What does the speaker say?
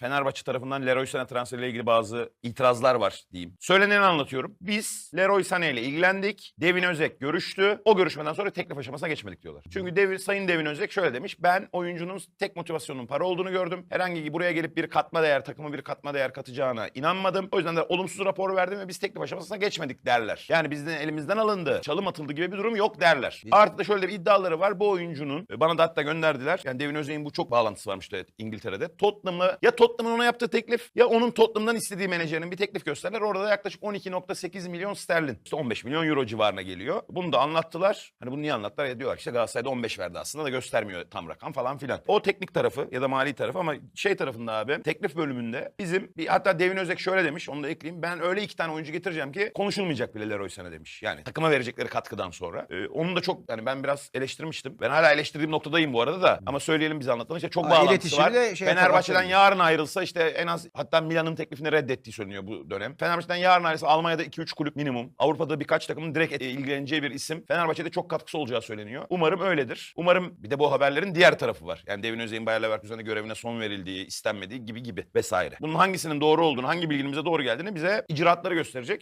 Fenerbahçe tarafından Leroy Sané transferiyle ilgili bazı itirazlar var diyeyim. Söyleneni anlatıyorum. Biz Leroy Sané ile ilgilendik. Devin Özek görüştü. O görüşmeden sonra teklif aşamasına geçmedik diyorlar. Çünkü Devin, Sayın Devin Özek şöyle demiş. Ben oyuncunun tek motivasyonunun para olduğunu gördüm. Herhangi bir buraya gelip bir katma değer, takıma bir katma değer katacağına inanmadım. O yüzden de olumsuz rapor verdim ve biz teklif aşamasına geçmedik derler. Yani bizden elimizden alındı, çalım atıldı gibi bir durum yok derler. Artı da şöyle bir iddiaları var. Bu oyuncunun e, bana da hatta gönderdiler. Yani Devin Özek'in bu çok bağlantısı varmış da İngiltere'de. Tottenham'la ya Tottenham'ın ona yaptığı teklif ya onun Tottenham'dan istediği menajerin bir teklif gösterdiler. Orada da yaklaşık 12.8 milyon sterlin. İşte 15 milyon euro civarına geliyor. Bunu da anlattılar. Hani bunu niye anlattılar? Ya diyorlar işte Galatasaray'da 15 verdi aslında da göstermiyor tam rakam falan filan. O teknik tarafı ya da mali tarafı ama şey tarafında abi teklif bölümünde bizim bir hatta Devin Özek şöyle demiş onu da ekleyeyim. Ben öyle iki tane oyuncu getireceğim ki konuşulmayacak bile Leroy Sané demiş. Yani takıma verecekleri katkıdan sonra. Ee, onun da çok yani ben biraz eleştirmiştim. Ben hala eleştirdiğim noktadayım bu arada da ama söyleyelim biz anlatalım. İşte çok Ha, bağlantısı var. şey Fenerbahçe'den yarın ayrılsa işte en az hatta Milan'ın teklifini reddettiği söyleniyor bu dönem. Fenerbahçe'den yarın ayrılsa Almanya'da 2-3 kulüp minimum. Avrupa'da birkaç takımın direkt e, ilgileneceği bir isim. Fenerbahçe'de çok katkısı olacağı söyleniyor. Umarım öyledir. Umarım bir de bu haberlerin diğer tarafı var. Yani Devin Özey'in Bayer Leverkusen'e görevine son verildiği, istenmediği gibi gibi vesaire. Bunun hangisinin doğru olduğunu, hangi bilginin bize doğru geldiğini bize icraatları gösterecek.